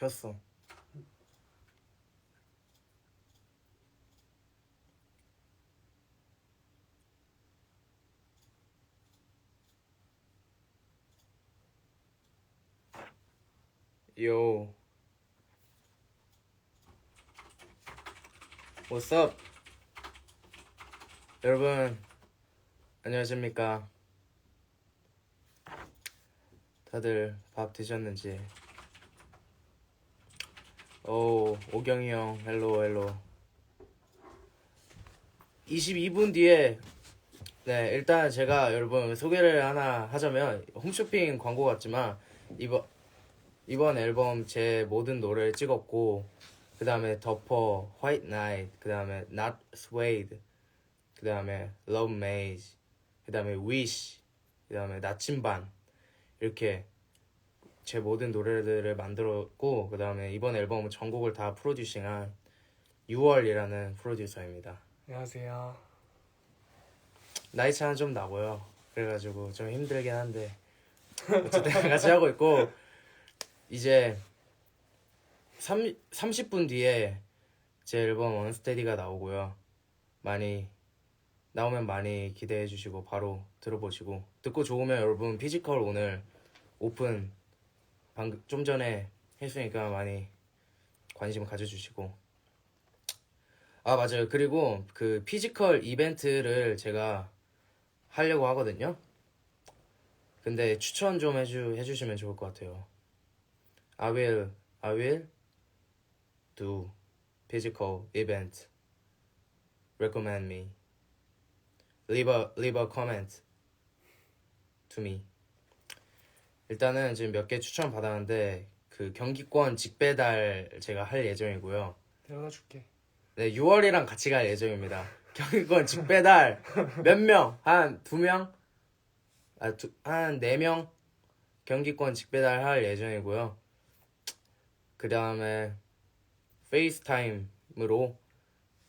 켰어. 요. What's up? 여러분 안녕하십니까? 다들 밥 드셨는지? 오 오경이 형 헬로 헬로. 22분 뒤에 네 일단 제가 여러분 소개를 하나 하자면 홈쇼핑 광고 같지만 이번 이번 앨범 제 모든 노래를 찍었고 그 다음에 덮어 White Night 그 다음에 Not Suede 그 다음에 Love Maze 그 다음에 Wish 그 다음에 나침반. 이렇게 제 모든 노래들을 만들었고 그 다음에 이번 앨범 전곡을 다 프로듀싱한 6월이라는 프로듀서입니다. 안녕하세요. 나이 차는 좀 나고요. 그래가지고 좀 힘들긴 한데 어쨌든 같이 하고 있고 이제 3, 30분 뒤에 제 앨범 언스테디가 나오고요. 많이 나오면 많이 기대해 주시고 바로 들어보시고 듣고 좋으면 여러분 피지컬 오늘 오픈 방금 좀 전에 했으니까 많이 관심 가져주시고. 아 맞아요. 그리고 그 피지컬 이벤트를 제가 하려고 하거든요. 근데 추천 좀 해주 해주시면 좋을 것 같아요. I will I will do physical event. Recommend me. Leave a leave a comment to me. 일단은 지금 몇 개 추천 받았는데 그 경기권 직배달 제가 할 예정이고요. 데려다 줄게. 네, 6월이랑 같이 갈 예정입니다. 경기권 직배달 몇 명? 한 두 명? 아, 두, 한 네 명 경기권 직배달 할 예정이고요. 그 다음에 페이스타임으로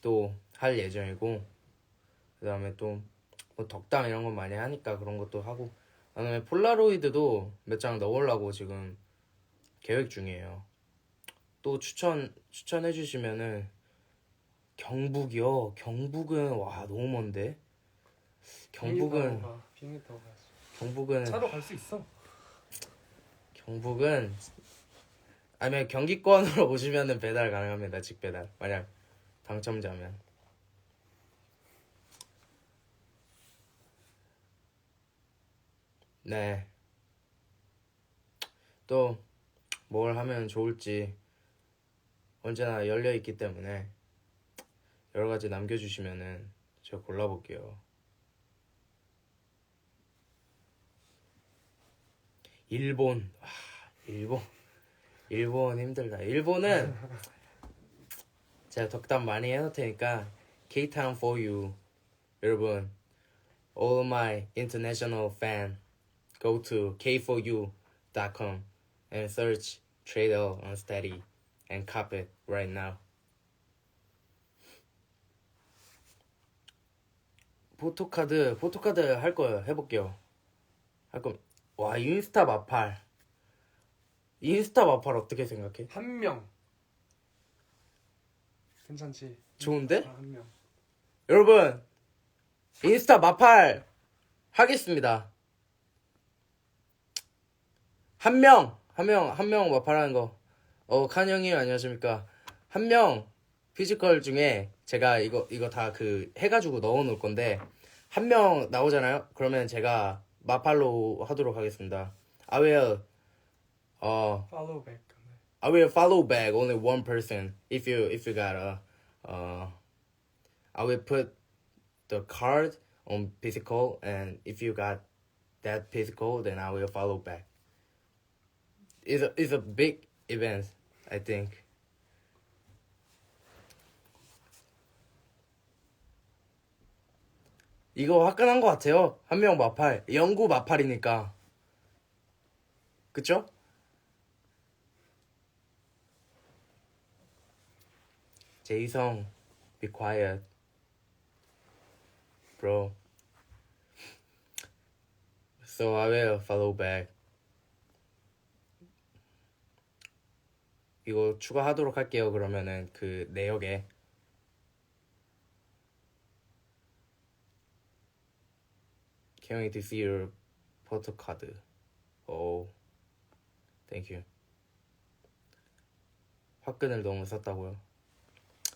또 할 예정이고, 그 다음에 또 뭐 덕담 이런 거 많이 하니까 그런 것도 하고, 그 다음에 폴라로이드도 몇 장 넣으려고 지금 계획 중이에요. 또 추천, 추천해 주시면은 경북이요. 경북은 와 너무 먼데. 경북은 비행기 타고 가. 경북은 차로 갈 수 있어. 경북은 아니면 경기권으로 오시면은 배달 가능합니다. 직 배달. 만약 당첨자면. 네. 또 뭘 하면 좋을지 언제나 열려 있기 때문에 여러 가지 남겨주시면은 제가 골라볼게요. 일본, 와, 일본, 일본 힘들다. 일본은 제가 덕담 많이 해놓을 테니까 K-Town for you, 여러분, all my international fan, go to k4u.com and search Trader on Steady and cop it right now. 포토카드, 포토카드 할 거예요. 해볼게요. 할 거. 와 인스타 마팔. 인스타 마팔 어떻게 생각해? 한 명. 괜찮지? 좋은데? 아, 한 명. 여러분 인스타 마팔 하겠습니다. 한 명, 한 명, 한명 마팔하는 거. 어, 칸 형님 안녕하십니까? 한 명 피지컬 중에 제가 이거 이거 다 그 해가지고 넣어놓을 건데 한 명 나오잖아요. 그러면 제가 마팔로 하도록 하겠습니다. I will, 어, 팔로우 백. I will follow back only one person if you if you got a uh I will put the card on physical and if you got that physical then I will follow back. It's a it's a big event, I think. 이거 화끈한 것 같아요. 한 명 마팔, 영구 마팔이니까. 그쵸? 제이성, be quiet, bro. So I will follow back. 이거 추가하도록 할게요. 그러면은 그 내역에 wait to see your photo card. Oh, thank you. 화끈을 너무 썼다고요.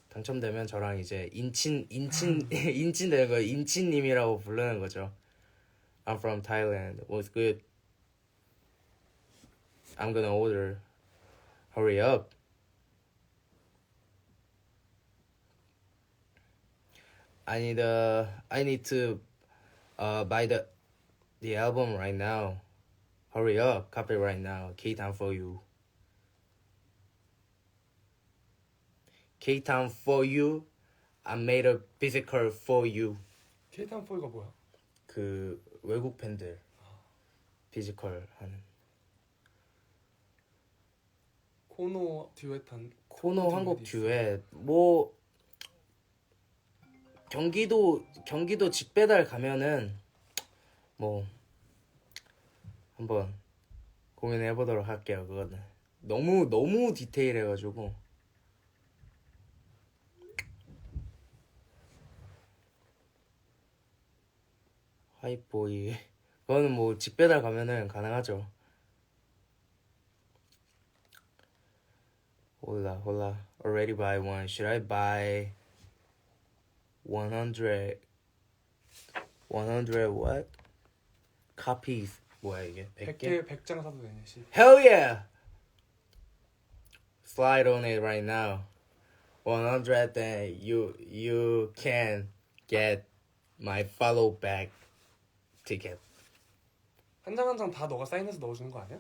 당첨되면 저랑 이제 인친 인친 인친 되는 거 인친님이라고 부르는 거죠. I'm from Thailand. What's good? I'm gonna order. Hurry up. I need uh I need to uh buy the the album right now. Hurry up, copy right now. K Town for you. K Town for you. I made a physical for you. 케이탄 4가 뭐야? 그 외국 팬들 피지컬 하는 코노 듀엣 한 코너 한곡 듀엣이 듀엣. 뭐 경기도 경기도 직배달 가면은 뭐 한번 고민해 보도록 할게요 그거는. 너무 너무 디테일해 가지고. 하이보이. 그거는 뭐 직배달 가면은 가능하죠 Hola, hola. Already buy one. Should I buy 100 100 what? copies. 뭐야 이게? 100개? 100개 100장 사도 되냐 씨. Hell yeah. Slide on it right now. 100 then you you can get my follow back ticket. 한 장 한 장 다 너가 사인해서 넣어주는 거 아니야?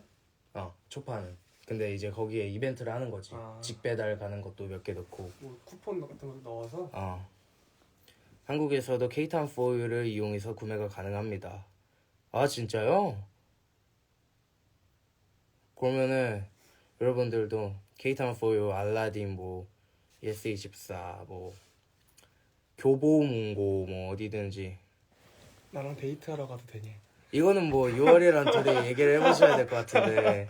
어, 초파는. 근데 이제 거기에 이벤트를 하는 거지. 아. 직배달 가는 것도 몇 개 넣고. 뭐 쿠폰 같은 거 넣어서 어. 한국에서도 케이탄 포유를 이용해서 구매가 가능합니다. 아 진짜요? 그러면은 여러분들도 케이탄 포유, 알라딘 뭐 예스24 뭐 교보문고 뭐 어디든지 나랑 데이트하러 가도 되니? 이거는 뭐 6월이랑 둘이 얘기를 해보셔야 될 것 같은데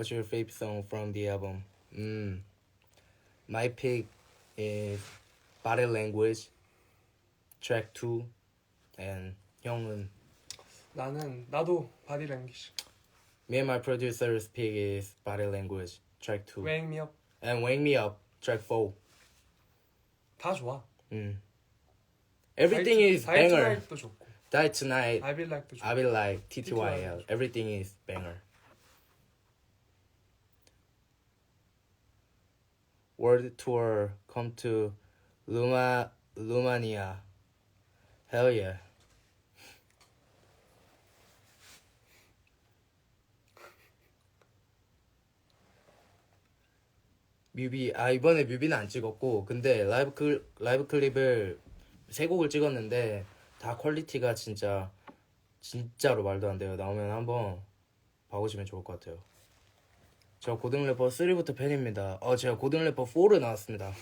What's your favorite song from the album? Mm. My pick is Body Language Track 2 and 형은 나는 나도 바디 랭귀지. Me and my producer's pick is Body Language Track 2 Wake me up. and Wake Me Up Track 4 다 좋아. Mm. Everything is 다이트 banger. 나이트도 좋고. Die tonight. I be like도 좋고. I be like TTYL. Everything is banger. World tour come to Luma Lumania. Hell yeah. 뮤비 아 이번에 뮤비는 안 찍었고 근데 라이브 클 라이브 클립을 세 곡을 찍었는데 다 퀄리티가 진짜 진짜로 말도 안 돼요. 나오면 한번 봐보시면 좋을 것 같아요. 저 고등 래퍼 3부터 팬입니다. 어 제가 고등 래퍼 4를 나왔습니다.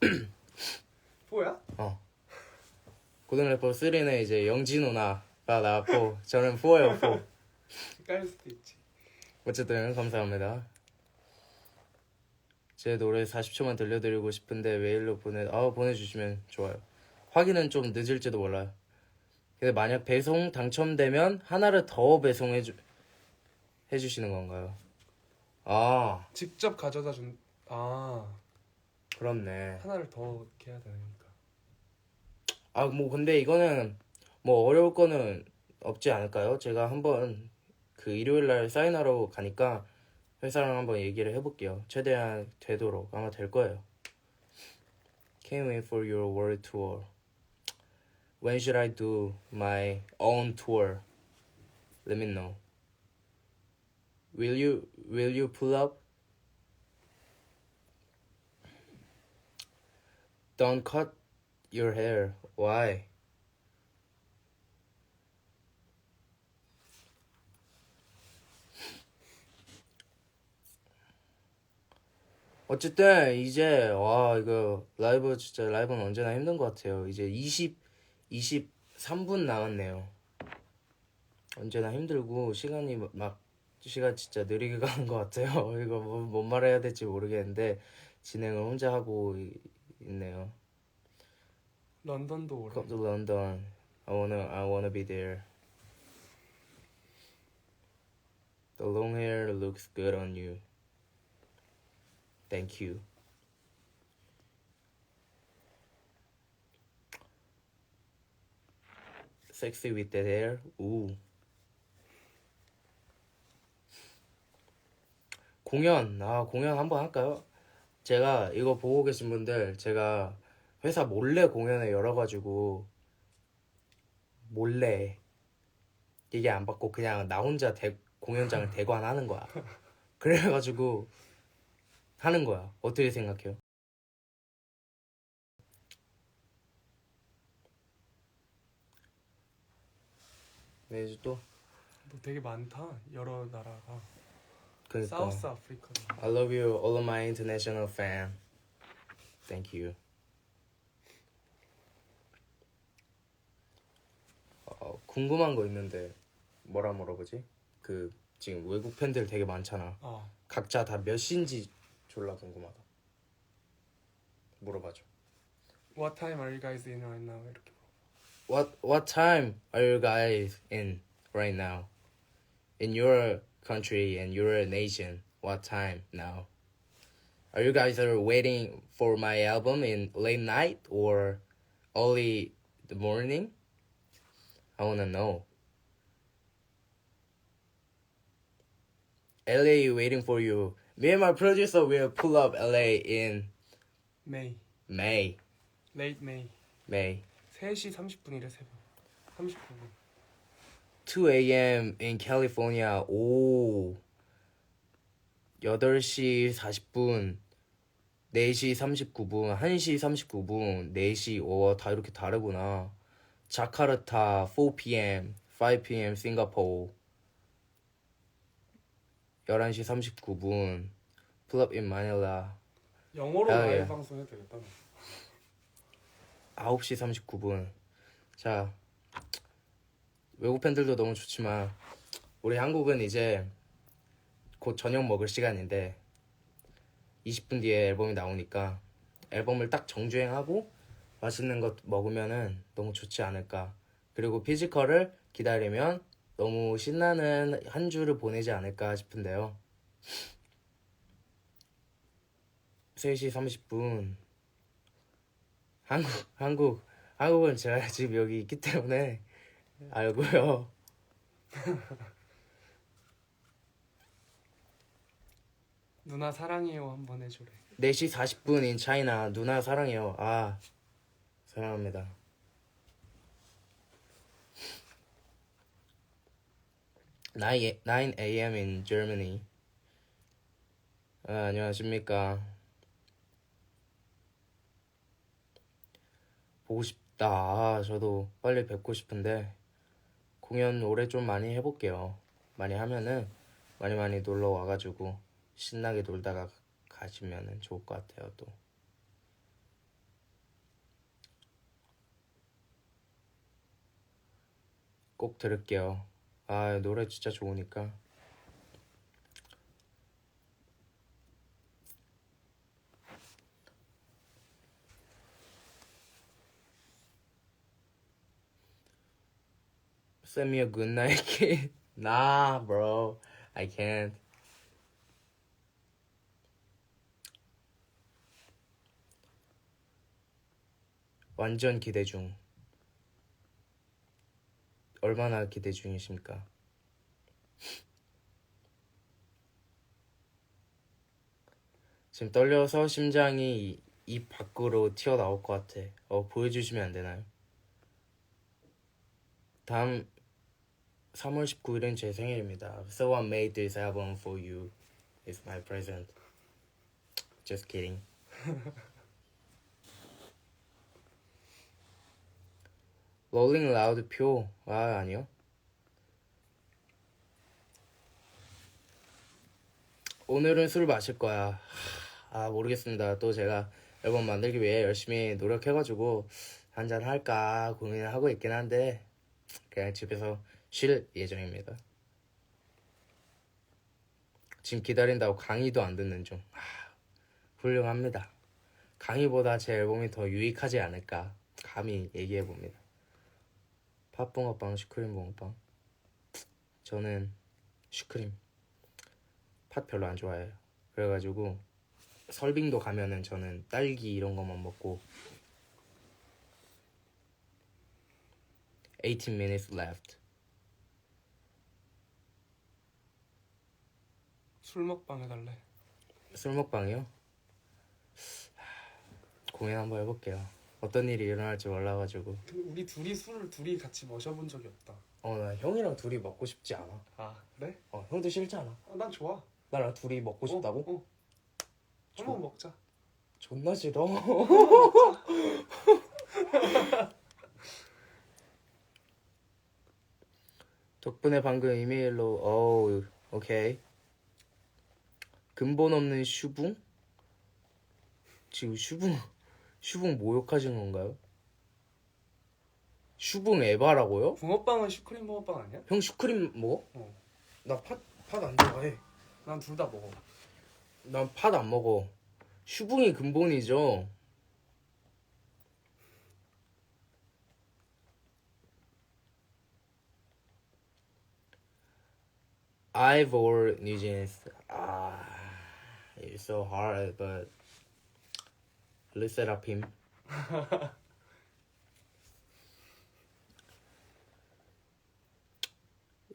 뭐야? 어 고등 래퍼 3는 이제 영진호나가 나왔고 저는 4예요 4. 깔 수도 있지. 어쨌든 감사합니다. 제 노래 40초만 들려드리고 싶은데 메일로 보내 아 보내주시면 좋아요. 확인은 좀 늦을지도 몰라요. 근데 만약 배송 당첨되면 하나를 더 배송해 주 해주시는 건가요? 아 직접 가져다 준. 아 그렇네. 하나를 더 이렇게 해야 되니까. 아 뭐 근데 이거는 뭐 어려울 거는 없지 않을까요? 제가 한번 그 일요일 날 사인하러 가니까 회사랑 한번 얘기를 해볼게요. 최대한 되도록 아마 될 거예요. Can't wait for your world tour. When should I do my own tour? Let me know. Will you will you pull up? Don't cut your hair. Why? 어쨌든 이제 와 이거 라이브 진짜 라이브는 언제나 힘든 것 같아요. 이제 20 20 3분 남았네요. 언제나 힘들고 시간이 막 시간 진짜 느리게 가는 것 같아요. 이거 뭐, 뭔 말해야 될지 모르겠는데 진행을 혼자 하고 이- 있네요. 런던도 오래. Come to London. I wanna I wanna be there. The long hair looks good on you. Thank you. Sexy with that hair. 우. 공연. 아, 공연 한번 할까요? 제가 이거 보고 계신 분들 제가 회사 몰래 공연에 열어가지고 몰래 얘기 안 받고 그냥 나 혼자 대, 공연장을 대관하는 거야. 그래가지고 하는 거야. 어떻게 생각해요? 네, 이제 또너 되게 많다. 여러 나라가. 그러니까 사우스 아프리카. I love you, all of my international fan. Thank you. 어, 궁금한 거 있는데 뭐라 물어보지? 그 지금 외국 팬들 되게 많잖아. 어. 각자 다몇 시인지 졸라 궁금하다. 물어봐줘. What time are you guys in right now? 이렇게. What what time are you guys in right now? In your country and your nation, what time now? Are you guys are waiting for my album in late night or early the morning? I wanna know. LA waiting for you. Me and my producer will pull up LA in May. May. Late May. May. 3시 30분이래 새벽. 39분. 2 a.m. in California. 오. 8시 40분. 4시 39분. 1시 39분. 4시. 오, 다 이렇게 다르구나. 자카르타 4 p.m. 5 p.m. 싱가포르. 11시 39분. Pull up in Manila. 영어로 아, 예. 방송 해도 되겠다. 너. 9시 39분. 자, 외국 팬들도 너무 좋지만, 우리 한국은 이제 곧 저녁 먹을 시간인데, 20분 뒤에 앨범이 나오니까, 앨범을 딱 정주행하고, 맛있는 것 먹으면은 너무 좋지 않을까. 그리고 피지컬을 기다리면 너무 신나는 한 주를 보내지 않을까 싶은데요. 3시 30분. 한국, 한국, 한국은 제가 지금 여기 있기 때문에 알고요. 누나 사랑해요 한번 해줘래. 4시 40분 인 차이나 누나 사랑해요. 아, 사랑합니다.9 9 a.m. in Germany. 아, 안녕하십니까. 보고 싶다. 아, 저도 빨리 뵙고 싶은데 공연 올해 좀 많이 해볼게요. 많이 하면은 많이 많이 놀러 와가지고 신나게 놀다가 가시면은 좋을 것 같아요. 또 꼭 들을게요. 아 노래 진짜 좋으니까. Send me a good night kid. Nah, bro. I can't. 완전 기대 중. 얼마나 기대 중이십니까? 지금 떨려서 심장이 입 밖으로 튀어나올 것 같아. 어, 보여주시면 안 되나요? 다음 3월 19일은 제 생일입니다. So I made this album for you. It's my present. Just kidding. 롤링 라우드 표. 아, 아니요. 오늘은 술 마실 거야. 아, 모르겠습니다. 또 제가 앨범 만들기 위해 열심히 노력해가지고 한잔 할까 고민을 하고 있긴 한데 그냥 집에서 쉴 예정입니다. 지금 기다린다고 강의도 안 듣는 중. 아, 훌륭합니다. 강의보다 제 앨범이 더 유익하지 않을까 감히 얘기해 봅니다. 팥붕어빵, 슈크림 붕어빵. 저는 슈크림. 팥 별로 안 좋아해요. 그래가지고 설빙도 가면은 저는 딸기 이런 것만 먹고 18 minutes left. 술 먹방 해달래. 술 먹방이요? 고민 한번 해볼게요. 어떤 일이 일어날지 몰라가지고. 근데 우리 둘이 술을 둘이 같이 마셔본 적이 없다. 어, 나 형이랑 둘이 먹고 싶지 않아. 아 그래? 어, 형도 싫잖아. 아, 난 좋아. 나랑 둘이 먹고 싶다고? 어, 어. 한번 먹자. 존나 싫어. 덕분에 방금 이메일로 어우 오케이 근본 없는 슈붕 지금 슈붕 슈붕 모욕하신 건가요? 슈붕 에바라고요? 붕어빵은 슈크림 붕어빵 아니야? 형 슈크림 먹어? 어. 나팥팥 안 좋아해. 난 둘 다 먹어. 난 팥 안 먹어. 슈붕이 근본이죠. New Jeans. Ah, it's so hard, but let's set up him.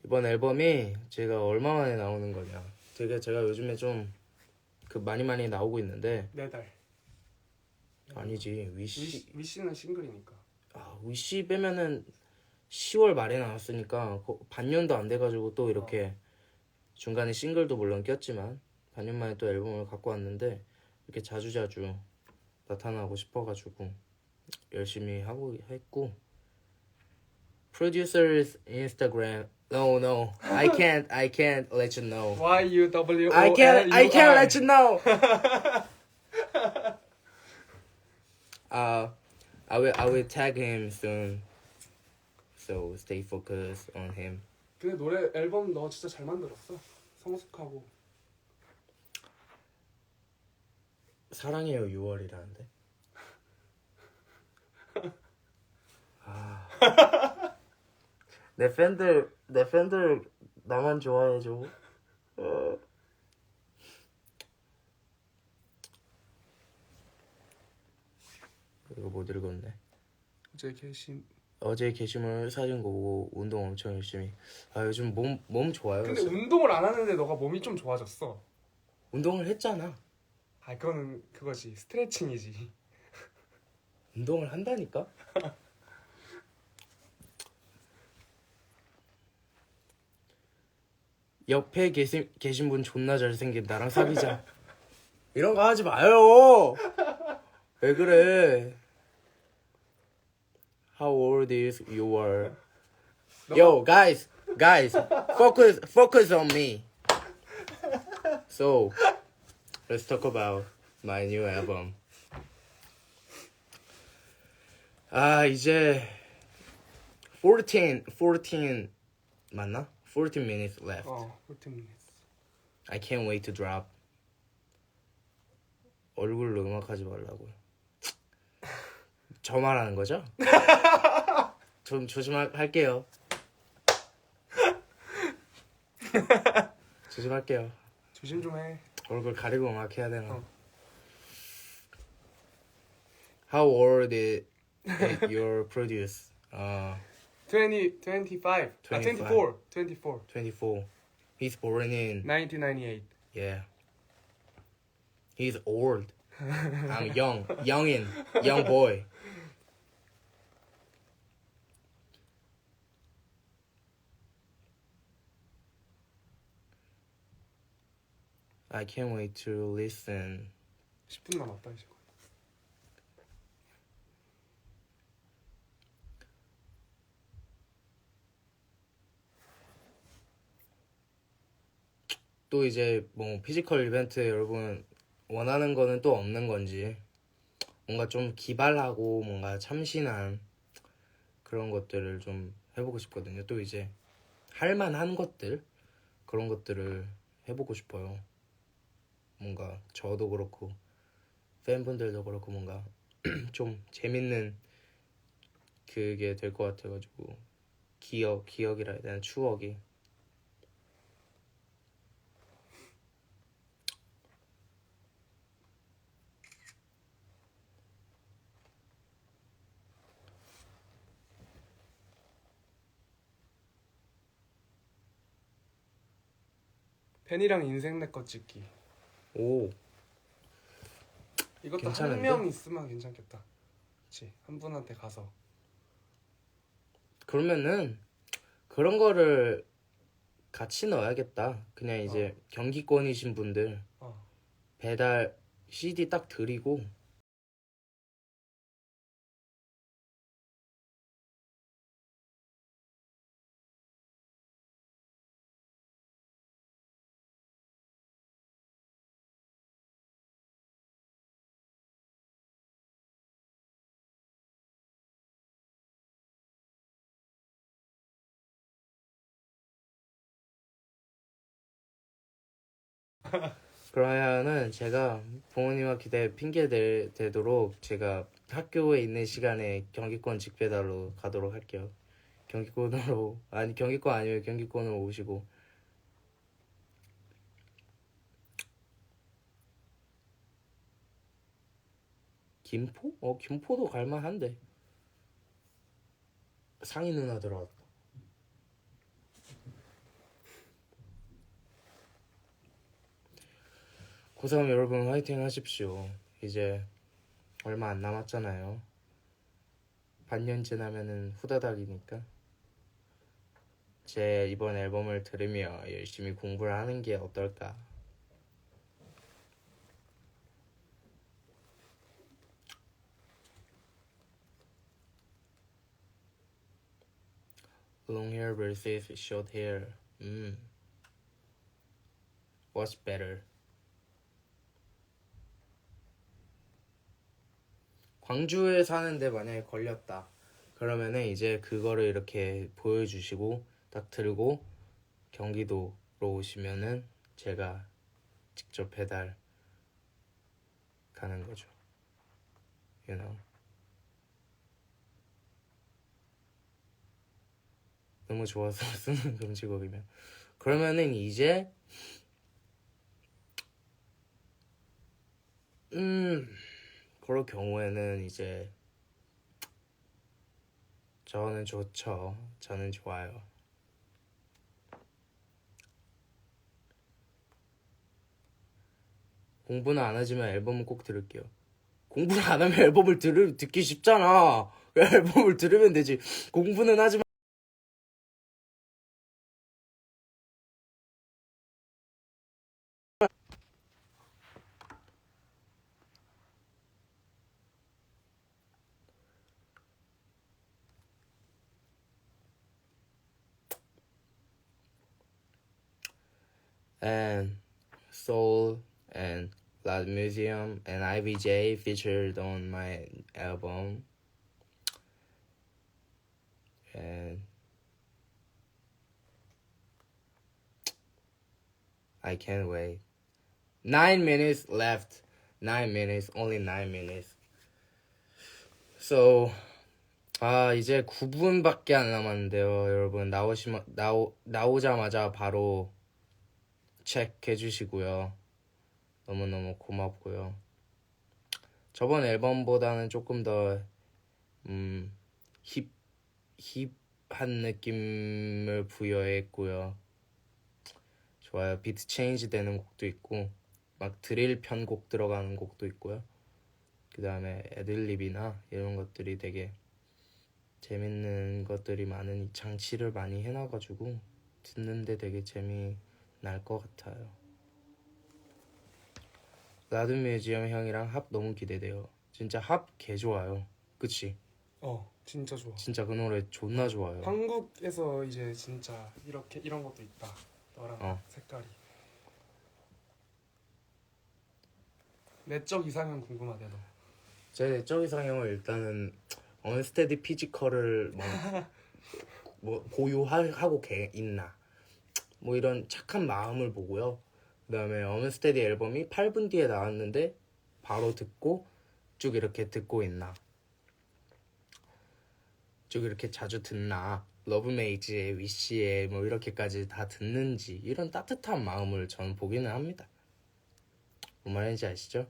이번 앨범이 제가 얼마 만에 나오는 거냐. 되게 제가 요즘에 좀 그 많이 많이 나오고 있는데 네 달. 아니지 위시 위시, 위시는 싱글이니까. 아, 위시 빼면은 10월 말에 나왔으니까 거- 반년도 안 돼가지고 또 이렇게 중간에 싱글도 물론 꼈지만 반년 만에 또 앨범을 갖고 왔는데 이렇게 자주자주 나타나고 싶어가지고 열심히 하고 했고 producers Instagram no no I can't I can't let you know Y U W O I can't I can't let you know uh I will I will tag him soon so stay focused on him 근데 노래 앨범 너 진짜 잘 만들었어. 성숙하고. 사랑해요 6월이라는데. 아. 내 팬들 내 팬들 나만 좋아해 줘. 어. 이거 못 읽었네. 어제 계신. 어제 게시물 사진 보고 운동 엄청 열심히. 아 요즘 몸 몸 좋아요. 근데 운동을 안 하는데 너가 몸이 좀 좋아졌어. 운동을 했잖아. 아 그거는 그거지 스트레칭이지. 운동을 한다니까? 옆에 계신, 계신 분 존나 잘생긴 나랑 사귀자 이런 거 하지 마요 왜 그래 How old is you are? Yo guys guys focus focus on me So let's talk about my new album 아 이제 14 14 맞나? 14 minutes left. 어, 14 minutes. I can't wait to drop. 얼굴로 음악하지 말라고요. 저 말하는 거죠? 좀 조심할게요. 조심할게요. 조심 좀 해. 얼굴 가리고 음악해야 되나? 어. How old is your produce? 어 20, 25. 아, 25. 24. 24. 24. He's born in 1998. yeah. He's old. I'm young, youngin, young boy. I can't wait to listen. 10분 남았다 이제. 또 이제 뭐 피지컬 이벤트 여러분 원하는 거는 또 없는 건지 뭔가 좀 기발하고 뭔가 참신한 그런 것들을 좀 해보고 싶거든요. 또 이제 할만한 것들 그런 것들을 해보고 싶어요. 뭔가 저도 그렇고 팬분들도 그렇고 뭔가 좀 재밌는 그게 될 것 같아가지고 기억 기억이라 해야 되나 추억이 팬이랑 인생 내것 찍기. 오 이것도 괜찮은데? 한 명 있으면 괜찮겠다. 그렇지. 한 분한테 가서. 그러면은 그런 거를 같이 넣어야겠다. 그냥 이제 경기권이신 분들 어. 배달 CD 딱 드리고 그러면은 제가 부모님한테 핑계 대, 대도록 제가 학교에 있는 시간에 경기권 직배달로 가도록 할게요. 경기권으로 아니 경기권 아니면 경기권으로 오시고 김포? 어 김포도 갈만한데 상희 누나 들어왔다. 고3 여러분 화이팅 하십시오. 이제 얼마 안 남았잖아요. 반년 지나면은 후다닥이니까. 제 이번 앨범을 들으며 열심히 공부를 하는 게 어떨까. Long hair versus short. 음. What's better? 광주에 사는데 만약에 걸렸다. 그러면은 이제 그거를 이렇게 보여주시고 딱 들고 경기도로 오시면은 제가 직접 배달 가는 거죠. You know. 너무 좋아서 쓰는 금지곡이면 그러면은 이제 음 그럴 경우에는 이제 저는 좋죠. 저는 좋아요. 공부는 안 하지만 앨범은 꼭 들을게요. 공부를 안 하면 앨범을 들 듣기 쉽잖아. 앨범을 들으면 되지. 공부는 하지만 and Soul and Blood Museum and IBJ featured on my album. And I can't wait. Nine minutes left. Nine minutes, only nine minutes. So, 아, 이제 9분밖에 안 남았는데요, 여러분. 나오시면, 나오, 나오자마자 바로 체크해 주시고요. 너무너무 고맙고요. 저번 앨범보다는 조금 더, 음, 힙, 힙한 느낌을 부여했고요. 좋아요. 비트 체인지 되는 곡도 있고, 막 드릴 편곡 들어가는 곡도 있고요. 그 다음에 애들립이나 이런 것들이 되게 재밌는 것들이 많은 이 장치를 많이 해놔가지고 듣는데 되게 재미 날 것 같아요. 라드 뮤지엄 형이랑 합 너무 기대돼요. 진짜 합 개 좋아요. 그치? 어, 진짜 좋아. 진짜 그 노래 존나 좋아요. 한국에서 이제 진짜 이렇게 이런 것도 있다. 너랑 어. 색깔이. 내적 이상형 궁금하대 너. 제 내적 이상형은 일단은 언스테디 피지컬을 뭐, 뭐 보유하고 개 있나 뭐 이런 착한 마음을 보고요. 그 다음에 언스테디 앨범이 8분 뒤에 나왔는데 바로 듣고 쭉 이렇게 듣고 있나 쭉 이렇게 자주 듣나 러브메이즈의 위시에 뭐 이렇게까지 다 듣는지 이런 따뜻한 마음을 저는 보기는 합니다. 뭔 말인지 아시죠?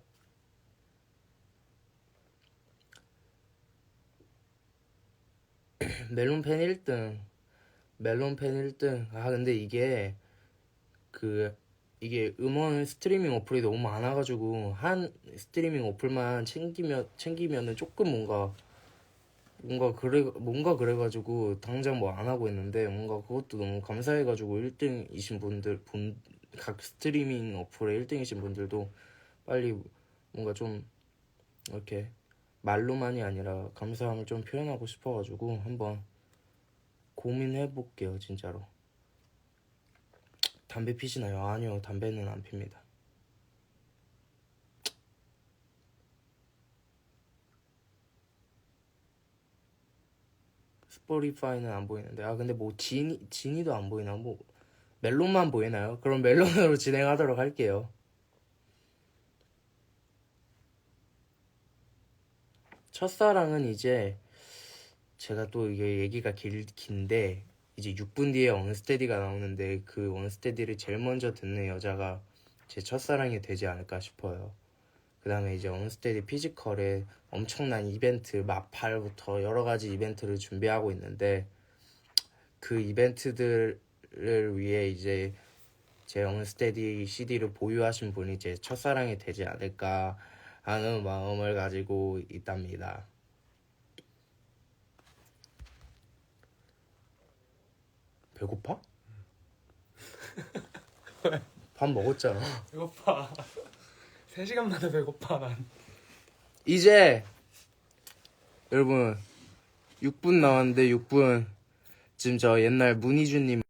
멜론팬 1등 멜론팬 1등. 아 근데 이게 그 이게 음원 스트리밍 어플이 너무 많아가지고 한 스트리밍 어플만 챙기면 챙기면은 조금 뭔가 뭔가 그래 뭔가 그래가지고 당장 뭐 안 하고 있는데 뭔가 그것도 너무 감사해가지고 1등이신 분들 분각 스트리밍 어플의 1등이신 분들도 빨리 뭔가 좀 이렇게 말로만이 아니라 감사함을 좀 표현하고 싶어가지고 한번 고민해 볼게요 진짜로 담배 피시나요? 아니요 담배는 안 핍니다 스포티파이는 안 보이는데 아 근데 뭐 지니 지니도 안 보이나 뭐 멜론만 보이나요? 그럼 멜론으로 진행하도록 할게요. 첫사랑은 이제 제가 또 이게 얘기가 길, 긴데 이제 6분 뒤에 언스테디가 나오는데 그 언스테디를 제일 먼저 듣는 여자가 제 첫사랑이 되지 않을까 싶어요. 그 다음에 이제 언스테디 피지컬에 엄청난 이벤트, 마팔부터 여러 가지 이벤트를 준비하고 있는데 그 이벤트들을 위해 이제 제 언스테디 CD를 보유하신 분이 제 첫사랑이 되지 않을까 하는 마음을 가지고 있답니다. 배고파? 밥 먹었잖아. 배고파 3시간마다 배고파 난 이제 여러분 6분 나왔는데 6분 지금 저 옛날 문희준님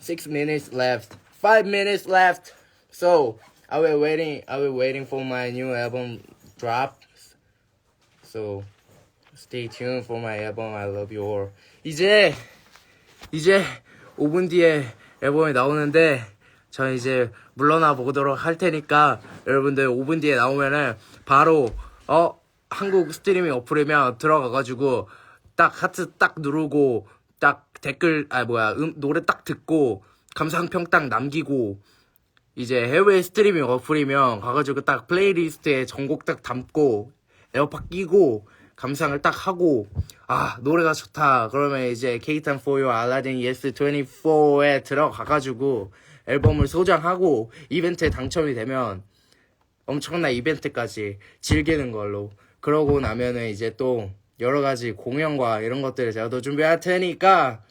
Six minutes left. Five minutes left. So I will waiting. I will waiting for my new album drop. So stay tuned for my album. I love you all. 이제 이제 5분 뒤에 앨범이 나오는데 저 이제 물러나 보도록 할 테니까 여러분들 5분 뒤에 나오면은 바로 어 한국 스트리밍 어플이면 들어가가지고 딱 하트 딱 누르고 딱 댓글 아 뭐야 음, 노래 딱 듣고 감상평 딱 남기고 이제 해외 스트리밍 어플이면 가가지고 딱 플레이리스트에 전곡 딱 담고 에어팟 끼고 감상을 딱 하고 아 노래가 좋다. 그러면 이제 케이탄 포유 알라딘 예스 24에 들어가가지고 앨범을 소장하고 이벤트에 당첨이 되면 엄청난 이벤트까지 즐기는 걸로. 그러고 나면은 이제 또 여러 가지 공연과 이런 것들을 제가 또 준비할 테니까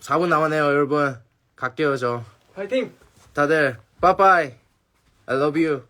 4분 남았네요 여러분. 갈게요 저 파이팅! 다들 빠빠이 I love you